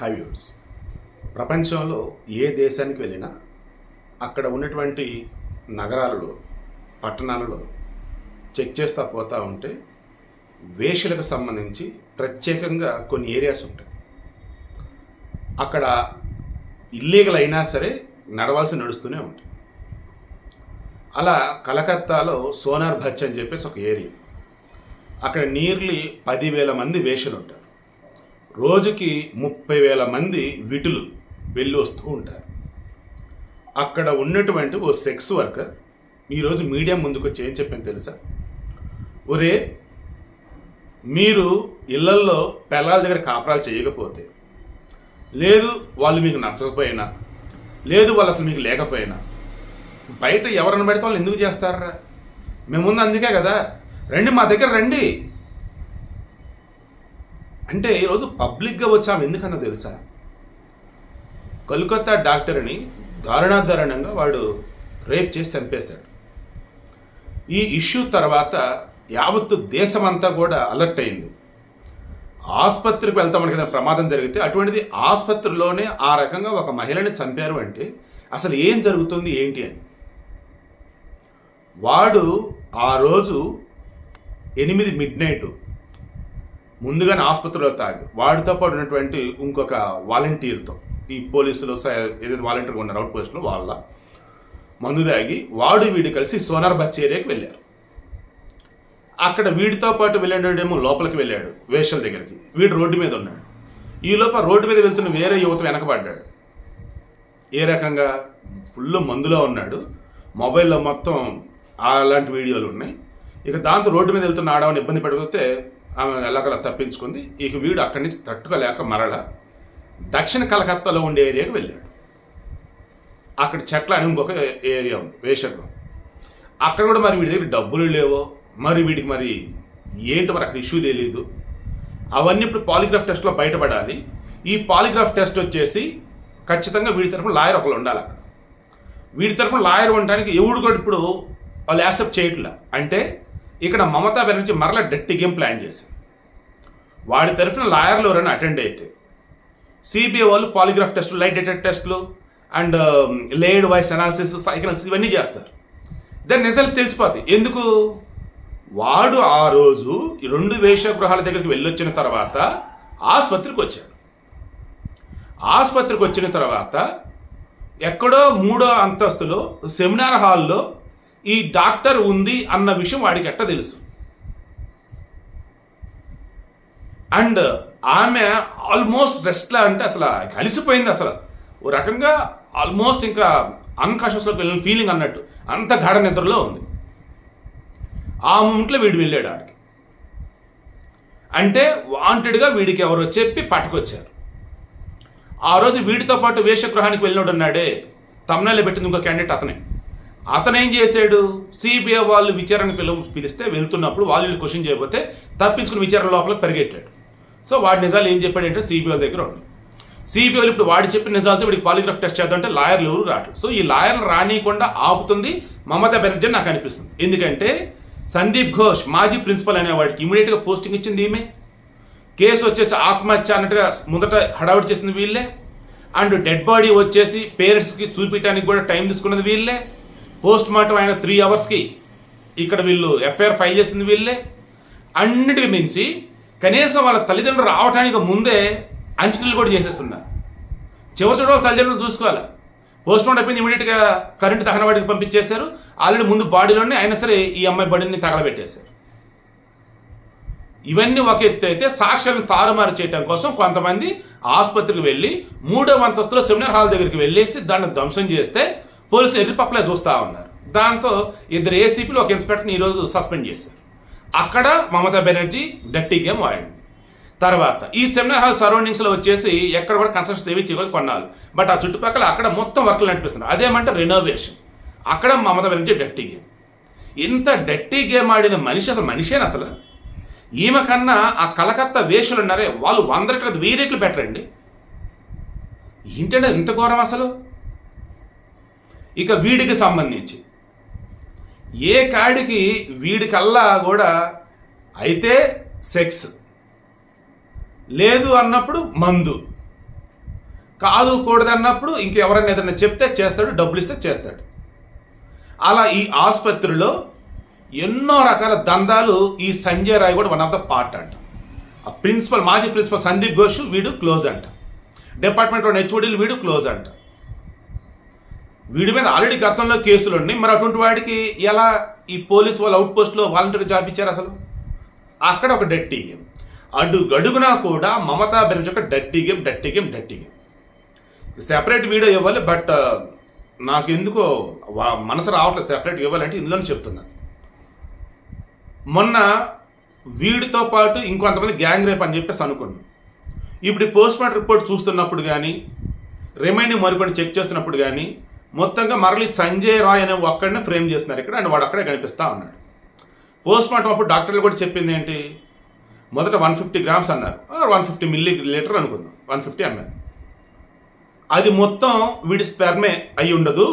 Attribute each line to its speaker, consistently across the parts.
Speaker 1: హైవ్యూస్ ప్రపంచంలో ఏ దేశానికి వెళ్ళినా అక్కడ ఉన్నటువంటి నగరాలలో పట్టణాలలో చెక్ చేస్తూ పోతూ ఉంటే వేషలకు సంబంధించి ప్రత్యేకంగా కొన్ని ఏరియాస్ ఉంటాయి. అక్కడ ఇల్లీగల్ అయినా సరే నడవాల్సి నడుస్తూనే ఉంటుంది. అలా కలకత్తాలో సోనార్ భచ్ అని చెప్పేసి ఒక ఏరియా. అక్కడ నియర్లీ పదివేల మంది వేషలు ఉంటారు రోజుకి ముప్పై వేల మంది విటులు వెళ్ళి వస్తూ ఉంటారు. అక్కడ ఉన్నటువంటి ఓ సెక్స్ వర్కర్ ఈరోజు మీడియా ముందుకు వచ్చి ఏం చెప్పింది తెలుసా? ఒరే మీరు ఇళ్ళల్లో పిల్లల దగ్గర కాపురాలు చేయకపోతే లేదు వాళ్ళు మీకు నచ్చకపోయినా లేదు వాళ్ళు అసలు మీకు లేకపోయినా బయట ఎవరిని పెడితే వాళ్ళు ఎందుకు చేస్తారా? మేము అందుకే కదా. రండి మా దగ్గర రండి. అంటే ఈరోజు పబ్లిక్గా వచ్చాము ఎందుకన్నా తెలుసా? కలకత్తా డాక్టర్ని దారుణాదారుణంగా వాడు రేప్ చేసి చంపేశాడు. ఈ ఇష్యూ తర్వాత యావత్తు దేశమంతా కూడా అలర్ట్ అయింది. ఆసుపత్రికి వెళ్తాం మనకి ప్రమాదం జరిగితే అటువంటిది ఆసుపత్రిలోనే ఆ రకంగా ఒక మహిళని చంపారు అంటే అసలు ఏం జరుగుతుంది ఏంటి అని. వాడు ఆ రోజు ఎనిమిది మిడ్ నైట్ ముందుగానే ఆసుపత్రిలో తాగి వాడితో పాటు ఉన్నటువంటి ఇంకొక వాలంటీర్తో ఈ పోలీసులు స- ఏదైతే వాలంటీర్గా ఉన్నారు అవుట్ పోస్ట్లో వాళ్ళ మందు తాగి వాడు వీడు కలిసి సోనార్ బచ్ ఏరియాకి వెళ్ళారు. అక్కడ వీడితో పాటు వెళ్ళాడేమో లోపలికి వెళ్ళాడు వేషల దగ్గరికి. వీడు రోడ్డు మీద ఉన్నాడు. ఈ లోపల రోడ్డు మీద వెళ్తున్న వేరే యువత వెనకబడ్డాడు. ఏ రకంగా? ఫుల్ మందులో ఉన్నాడు. మొబైల్లో మొత్తం అలాంటి వీడియోలు ఉన్నాయి. ఇక దాంతో రోడ్డు మీద వెళ్తున్న ఆడవని ఇబ్బంది పడిపోతే ఆమె ఎలాగలా తప్పించుకుంది. ఇక వీడు అక్కడి నుంచి తట్టుకోలేక మరల దక్షిణ కలకత్తాలో ఉండే ఏరియాకి వెళ్ళాడు. అక్కడ చెట్ల అని ఇంకొక ఏరియా ఉంది వేషగృహం. అక్కడ కూడా మరి వీడి దగ్గర డబ్బులు లేవో మరి వీడికి మరి ఏంటి మరి అక్కడ ఇష్యూ తెలియదు అవన్నీ ఇప్పుడు పాలిగ్రాఫ్ టెస్ట్లో బయటపడాలి. ఈ పాలిగ్రాఫ్ టెస్ట్ వచ్చేసి ఖచ్చితంగా వీడి తరఫున లాయర్ ఒకళ్ళు ఉండాలి అక్కడ. వీడి తరఫున లాయర్ ఉండడానికి ఎవడు కూడా ఇప్పుడు వాళ్ళు యాక్సెప్ట్ చేయట్లా. అంటే ఇక్కడ మమతా బెనర్జీ మరల డెట్టి గేమ్ ప్లాన్ చేసింది. వాడి తరఫున లాయర్లు ఎవరైనా అటెండ్ అయితే సిబిఐ వాళ్ళు పాలిగ్రాఫ్ టెస్టులు లైట్ డేటెడ్ టెస్టులు and layered voice analysis psychoanalysis ఇవన్నీ చేస్తారు. దాని రిజల్ట్ తెలిసిపోతాయి ఎందుకు? వాడు ఆ రోజు ఈ రెండు వేషగృహాల దగ్గరికి వెళ్ళొచ్చిన తర్వాత ఆసుపత్రికి వచ్చాడు. ఆసుపత్రికి వచ్చిన తర్వాత ఎక్కడో మూడో అంతస్తులో సెమినార్ హాల్లో ఈ డాక్టర్ ఉంది అన్న విషయం వాడికి ఎట్ట తెలుసు? అండ్ ఆమె ఆల్మోస్ట్ రెస్ట్లా అంటే అసలు కలిసిపోయింది అసలు. ఓ రకంగా ఆల్మోస్ట్ ఇంకా అన్కాన్షియస్లోకి వెళ్ళిన ఫీలింగ్ అన్నట్టు. అంత గాఢ నిద్రలో ఉంది. ఆ మూమెంట్లో వీడు వెళ్ళాడు ఆడికి. అంటే వాంటెడ్గా వీడికి ఎవరో చెప్పి పట్టుకొచ్చారు. ఆ రోజు వీడితో పాటు వేషగృహానికి వెళ్ళినోడు ఉన్నాడే. తమ్నాయిలో పెట్టింది ఇంకో క్యాండిడేట్ అతనే. అతను ఏం చేశాడు? సిబిఐ వాళ్ళు విచారణ పిలు పిలిస్తే వెళ్తున్నప్పుడు వాళ్ళు క్వశ్చన్ చేయకపోతే తప్పించుకుని విచారణ లోపల పరిగెట్టాడు. సో వాడి నిజాలు ఏం చెప్పాడంటే సిబిఐ దగ్గర ఉండి. సిబిఐలు ఇప్పుడు వాడు చెప్పిన నిజాలతో వీడికి పాలిగ్రాఫ్ టెస్ట్ చేద్దామంటే లాయర్లు ఎవరు రావట్లేదు. సో ఈ లాయర్లు రానియకుండా ఆపుతుంది మమతా బెనర్జీ నాకు అనిపిస్తుంది. ఎందుకంటే సందీప్ ఘోష్ మాజీ ప్రిన్సిపల్ అనే వాడికి ఇమీడియట్గా పోస్టింగ్ ఇచ్చింది ఈమె. కేసు వచ్చేసి ఆత్మహత్య అన్నట్టుగా మొదట హడావుడి చేసింది వీళ్ళే. అండ్ డెడ్ బాడీ వచ్చేసి పేరెంట్స్కి చూపించడానికి కూడా టైం తీసుకున్నది వీళ్ళే. పోస్ట్ మార్టం అయిన త్రీ అవర్స్కి ఇక్కడ వీళ్ళు ఎఫ్ఐఆర్ ఫైల్ చేసింది వీళ్ళే. అన్నిటికి మించి కనీసం వాళ్ళ తల్లిదండ్రులు రావడానికి ముందే అంచనీలు కూడా చేసేస్తున్నారు. చివరి చూడ తల్లిదండ్రులు చూసుకోవాలి. పోస్ట్ మార్టం అయిపోయింది ఇమీడియట్గా కరెంట్ దహనవాడికి పంపించేశారు. ఆల్రెడీ ముందు బాడీలోనే అయినా సరే ఈ అమ్మాయి బాడీని తగలబెట్టేశారు. ఇవన్నీ ఒక ఎత్తు అయితే సాక్ష్యాలను తారుమారు చేయడం కోసం కొంతమంది ఆసుపత్రికి వెళ్ళి మూడవ అంతస్తులో సెమినార్ హాల్ దగ్గరికి వెళ్ళేసి దాన్ని ధ్వంసం చేస్తే పోలీసులు ఎర్రిపప్పలే చూస్తూ ఉన్నారు. దాంతో ఇద్దరు ఏసీపీలు ఒక ఇన్స్పెక్టర్ని ఈరోజు సస్పెండ్ చేశారు. అక్కడ మమతా బెనర్జీ డట్టి గేమ్ వాడింది. తర్వాత ఈ సెమినార్ హాల్ సరౌండింగ్స్లో వచ్చేసి ఎక్కడ కూడా కన్స్ట్రక్షన్ ఏవి చేయకూడదు కొన్నాళ్ళు. బట్ ఆ చుట్టుపక్కల అక్కడ మొత్తం వర్క్లు నడిపిస్తున్నారు. అదేమంటే రెనోవేషన్ అక్కడ మమతా బెనర్జీ డట్టి గేమ్. ఇంత డట్టి గేమ్ ఆడిన మనిషి అసలు మనిషేనా అసలు? ఈమె కన్నా ఆ కలకత్తా వేషులు ఉన్నారే వాళ్ళు వంద రెట్లు వెయ్యి రెట్లు బెటర్ అండి ఏంటంటే ఎంత ఘోరం అసలు? ఇక వీడికి సంబంధించి. ఏ కాడికి వీడికల్లా కూడా అయితే సెక్స్. లేదు అన్నప్పుడు మందు. కాదు కూడదన్నప్పుడు ఇంకెవరైనా ఏదైనా చెప్తే చేస్తాడు డబ్బులు ఇస్తే చేస్తాడు. అలా ఈ ఆసుపత్రిలో ఎన్నో రకాల దందాలు ఈ సంజయ్ రాయ్ కూడా వన్ ఆఫ్ ద పార్ట్ అంట. ఆ ప్రిన్సిపల్ మాజీ ప్రిన్సిపల్ సందీప్ ఘోష్ వీడు క్లోజ్ అంట. డిపార్ట్మెంట్లో హెచ్ఓడీలు వీడు క్లోజ్ అంట. వీడి మీద ఆల్రెడీ గతంలో కేసులు ఉన్నాయి. మరి అటువంటి వాడికి ఎలా ఈ పోలీస్ వాళ్ళ అవుట్ పోస్ట్లో వాలంటీర్ జాబ్ ఇచ్చారు అసలు? అక్కడ ఒక డట్టి గేమ్. అడు గడుగునా కూడా మమతా బెనర్జీ ఒక డట్టి గేమ్ డట్టి గేమ్ డట్టి గేమ్. సెపరేట్ వీడియో ఇవ్వాలి బట్ నాకు ఎందుకో మనసు రావట్లేదు సెపరేట్ ఇవ్వాలంటే ఇందులోనే చెప్తున్నా. మొన్న వీడితో పాటు ఇంకొంతమంది గ్యాంగ్ రేప్ అని చెప్పేసి అనుకున్నాను ఇప్పుడు పోస్ట్ మార్టం రిపోర్ట్ చూస్తున్నప్పుడు కానీ రిమైండింగ్ మరికొన్ని చెక్ చేస్తున్నప్పుడు కానీ మొత్తంగా మరలి సంజయ్ రాయ్ అనే ఒక్కడిని ఫ్రేమ్ చేస్తున్నారు ఇక్కడ అండ్ వాడు అక్కడే కనిపిస్తూ ఉన్నాడు. పోస్ట్ మార్టం అప్పుడు డాక్టర్లు కూడా చెప్పింది ఏంటి? మొదట వన్ ఫిఫ్టీ గ్రామ్స్ అన్నారు. వన్ ఫిఫ్టీ మిల్లీ లీటర్ అనుకుందాం. వన్ ఫిఫ్టీ అన్నారు అది మొత్తం వీడి స్పెర్మే అయి ఉండదు.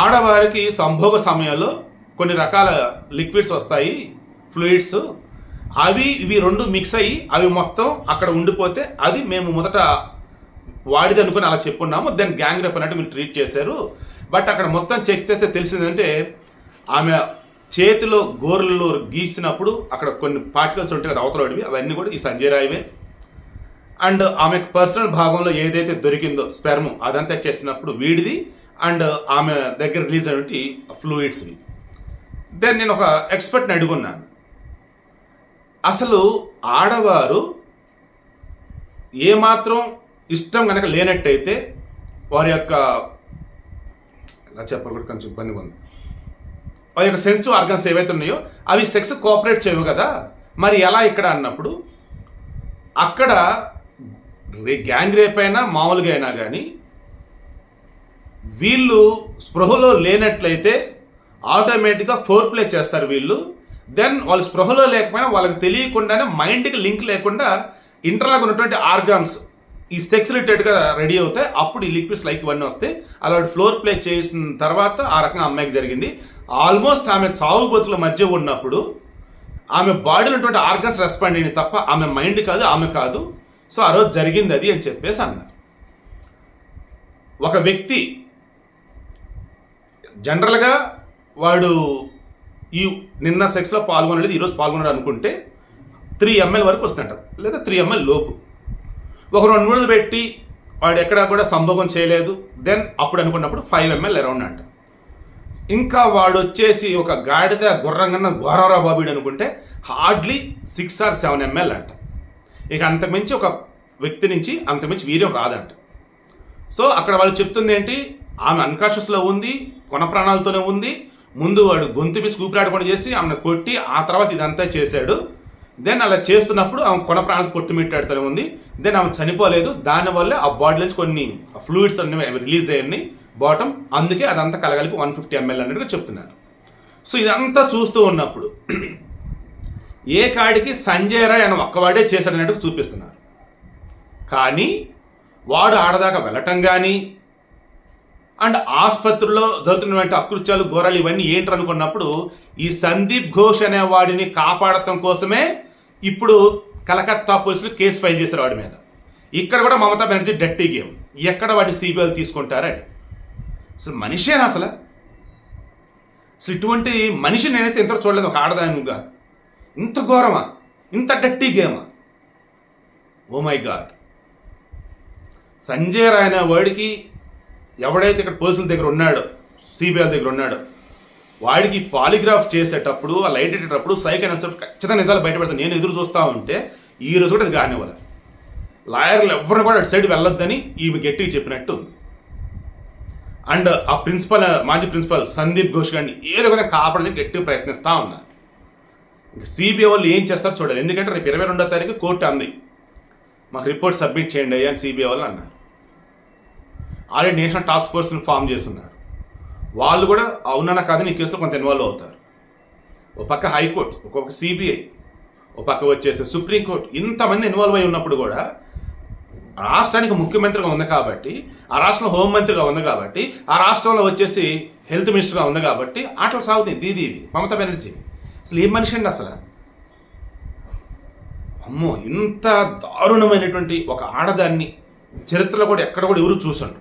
Speaker 1: ఆడవారికి సంభోగ సమయంలో కొన్ని రకాల లిక్విడ్స్ వస్తాయి ఫ్లూయిడ్స్. అవి ఇవి రెండు మిక్స్ అయ్యి అవి మొత్తం అక్కడ ఉండిపోతే అది మేము మొదట వాడిది అనుకుని అలా చెప్పున్నాము దెన్ గ్యాంగ్ రేప్ అన్నట్టు మీరు ట్రీట్ చేశారు. బట్ అక్కడ మొత్తం చెక్ చేస్తే తెలిసిందంటే ఆమె చేతిలో గోర్లలో గీసినప్పుడు అక్కడ కొన్ని పార్టికల్స్ ఉంటాయి కదా అవతలడివి అవన్నీ కూడా ఈ సంజయ్ రాయవే. అండ్ ఆమె పర్సనల్ భాగంలో ఏదైతే దొరికిందో స్పెర్మ్ అదంతా చేసినప్పుడు వీడిది అండ్ ఆమె దగ్గర రిలీజ్ అయినటువంటి ఫ్లూయిడ్స్ని దెన్ నేను ఒక ఎక్స్పర్ట్ని అడుగున్నాను. అసలు ఆడవారు ఏమాత్రం ఇష్టం కనుక లేనట్టయితే వారి యొక్క ఎలా చెప్పాలి కూడా కొంచెం ఇబ్బందిగా ఉంది. వారి యొక్క సెన్సిటివ్ ఆర్గన్స్ ఏవైతే ఉన్నాయో అవి సెక్స్ కోఆపరేట్ చేయవు కదా. మరి ఎలా ఇక్కడ అన్నప్పుడు అక్కడ గ్యాంగ్ రేప్ అయినా మామూలుగా అయినా కానీ వీళ్ళు స్పృహలో లేనట్లయితే ఆటోమేటిక్గా ఫోర్ ప్లే చేస్తారు వీళ్ళు. దెన్ వాళ్ళు స్పృహలో లేకపోయినా వాళ్ళకి తెలియకుండానే మైండ్కి లింక్ లేకుండా ఇంటర్లాగా ఉన్నటువంటి ఆర్గాన్స్ ఈ సెక్సిలిటెడ్గా రెడీ అవుతాయి. అప్పుడు ఈ లిక్విడ్స్ లైక్ ఇవన్నీ వస్తాయి. అలాంటి ఫ్లోర్ ప్లే చేసిన తర్వాత ఆ రకంగా అమ్మాయికి జరిగింది. ఆల్మోస్ట్ ఆమె చావు బతుల మధ్య ఉన్నప్పుడు ఆమె బాడీలో ఉన్నటువంటి ఆర్గన్స్ రెస్పాండ్ అయింది తప్ప ఆమె మైండ్ కాదు ఆమె కాదు. సో ఆ రోజు జరిగింది అది అని చెప్పేసి అన్నారు. ఒక వ్యక్తి జనరల్గా వాడు ఈ నిన్న సెక్స్లో పాల్గొనలేదు ఈరోజు పాల్గొన్నాడు అనుకుంటే త్రీ ఎంఎల్ వరకు వస్తుందంట. లేదా త్రీ ఎంఎల్ లోపు. ఒక రెండు మూడు పెట్టి వాడు ఎక్కడా కూడా సంభోగం చేయలేదు. దెన్ అప్పుడు అనుకున్నప్పుడు ఫైవ్ ఎంఎల్ అరౌండ్ అంట. ఇంకా వాడు వచ్చేసి ఒక గాడిద గుర్రంగా ఘోరరా బాబుడు అనుకుంటే hardly six or seven ML అంట. ఇక అంతమించి ఒక వ్యక్తి నుంచి అంతమించి వీర్యం రాదంట. సో అక్కడ వాళ్ళు చెప్తుంది ఏంటి? ఆమె అన్కాన్షియస్లో ఉంది కొన ప్రాణాలతోనే ఉంది. ముందు వాడు గొంతు మీ స్కూపిరాడకుండా చేసి ఆమెను కొట్టి ఆ తర్వాత ఇదంతా చేశాడు. దెన్ అలా చేస్తున్నప్పుడు ఆమె కొన ప్రాణాలు కొట్టుమిట్టాడుతూనే ఉంది. దెన్ ఆమె చనిపోలేదు. దానివల్ల ఆ బాడీలోంచి కొన్ని ఫ్లూయిడ్స్ అనేవి రిలీజ్ అయ్యాయి బాటమ్ అందుకే అదంతా కలగలిపి వన్ ఫిఫ్టీ ఎంఎల్ అన్నట్టుగా చెప్తున్నారు. సో ఇదంతా చూస్తూ ఉన్నప్పుడు ఏ కాడికి సంజయ్ రాయ్ అని ఒక్కవాడే చేశాడన్నట్టు చూపిస్తున్నారు. కానీ వాడు ఆడదాకా వెళ్ళటం కానీ అండ్ ఆసుపత్రిలో జరుగుతున్నటువంటి అకృత్యాలు ఘోరాలు ఇవన్నీ ఏంటనుకున్నప్పుడు ఈ సందీప్ ఘోష్ అనే వాడిని కాపాడటం కోసమే ఇప్పుడు కలకత్తా పోలీసులు కేసు ఫైల్ చేశారు వాడి మీద. ఇక్కడ కూడా మమతా బెనర్జీ డట్టి గేమ్. ఎక్కడ వాడిని సిబిఐలు తీసుకుంటారని అసలు మనిషేనా అసలు? అసలు ఇటువంటి మనిషి నేనైతే ఇంత చూడలేదు ఒక ఆడదానుగా. ఇంత ఘోరమా? ఇంత డట్టి గేమా? Oh my god. సంజయ్ రాయన వాడికి ఎవడైతే ఇక్కడ పోలీసుల దగ్గర ఉన్నాడో సిబిఐ దగ్గర ఉన్నాడో వాడికి పాలిగ్రాఫ్ చేసేటప్పుడు ఆ లైట్ ఎట్టేటప్పుడు సైక్ అనేసరికి ఖచ్చితంగా నిజాలు బయటపెడతాను నేను ఎదురు చూస్తా ఉంటే ఈ రోజు కూడా అది కానివ్వాలి లాయర్లు ఎవరు కూడా అటు సైడ్ వెళ్ళొద్దని ఈమె గట్టిగా చెప్పినట్టు ఉంది. అండ్ ఆ ప్రిన్సిపల్ మాజీ ప్రిన్సిపల్ సందీప్ ఘోష్ గారిని ఏదో విధంగా కాపాడడానికి గట్టిగా ప్రయత్నిస్తూ ఉన్నారు ఇంకా సిబిఐ వాళ్ళు ఏం చేస్తారో చూడాలి. ఎందుకంటే రేపు ఇరవై రెండో తారీఖు కోర్టు అంది. మాకు రిపోర్ట్ సబ్మిట్ చేయండి అని సిబిఐ వాళ్ళు అన్నారు. ఆల్రెడీ నేషనల్ టాస్క్ ఫోర్స్ని ఫామ్ చేస్తున్నారు. వాళ్ళు కూడా అవునన్నా కాదని ఈ కేసులో కొంత ఇన్వాల్వ్ అవుతారు. ఒక పక్క హైకోర్టు ఒక్కొక్క సిబిఐ ఒక పక్క వచ్చేసి సుప్రీంకోర్టు ఇంతమంది ఇన్వాల్వ్ అయి ఉన్నప్పుడు కూడా రాష్ట్రానికి ముఖ్యమంత్రిగా ఉంది కాబట్టి ఆ రాష్ట్రంలో హోంమంత్రిగా ఉంది కాబట్టి ఆ రాష్ట్రంలో వచ్చేసి హెల్త్ మినిస్టర్గా ఉంది కాబట్టి ఆటలు సాగుతాయి దీది మమతా బెనర్జీ. అసలు ఏం మనిషి అండి అసలు? అమ్మో ఇంత దారుణమైనటువంటి ఒక ఆడదాన్ని చరిత్రలో కూడా ఎక్కడ కూడా ఎవరు చూసండు